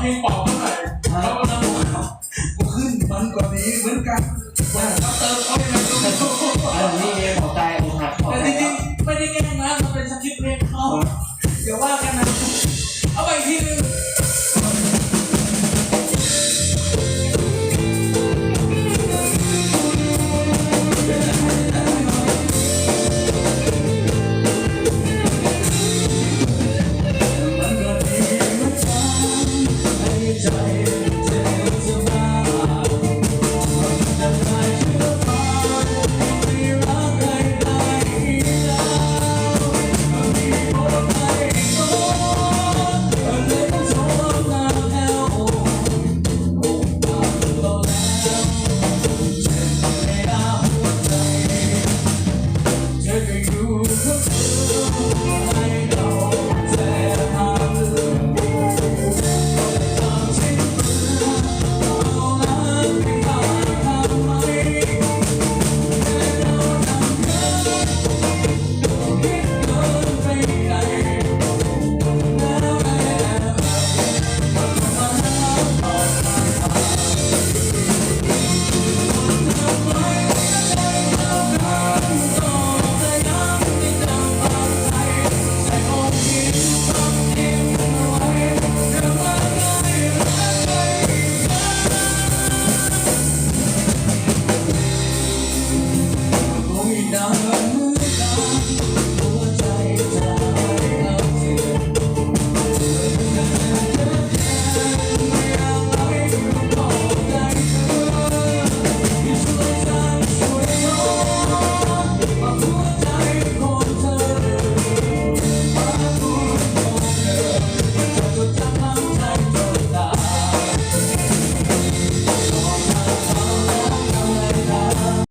เพลงบอกเท่าไหร่เขาก็จะบอกเขาขึ้นมันกว่านี้เหมือนกันว่าเขาเติมเขาไปแล้วก็ไม่รู้